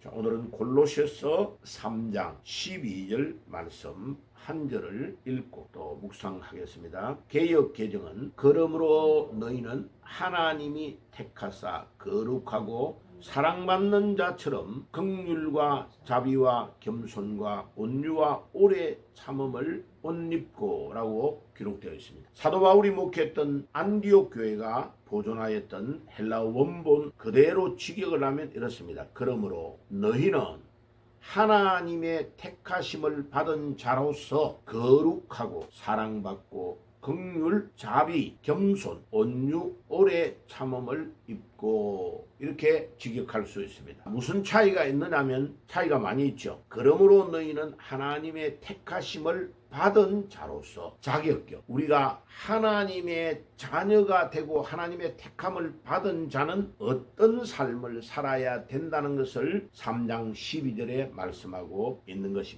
자, 오늘은 골로새서 3장 12절 말씀 한 절을 읽고 또 묵상하겠습니다. 개역 개정은 그러므로 너희는 하나님이 택하사 거룩하고 사랑받는 자처럼 긍휼과 자비와 겸손과 온유와 오래 참음을 옷 입고라고 기록되어 있습니다. 사도 바울이 목회했던 안디옥 교회가 보존하였던 헬라 원본 그대로 직역을 하면 이렇습니다. 그러므로 너희는 하나님의 택하심을 받은 자로서 거룩하고 사랑받고 긍휼, 자비, 겸손, 온유, 오래 참음을 입고 이렇게 직역할 수 있습니다. 무슨 차이가 있느냐면 차이가 많이 있죠. 그러므로 너희는 하나님의 택하심을 받은 자로서 자격격 우리가 하나님의 자녀가 되고 하나님의 택함을 받은 자는 어떤 삶을 살아야 된다는 것을 3장 12절에 말씀하고 있는 것입니다.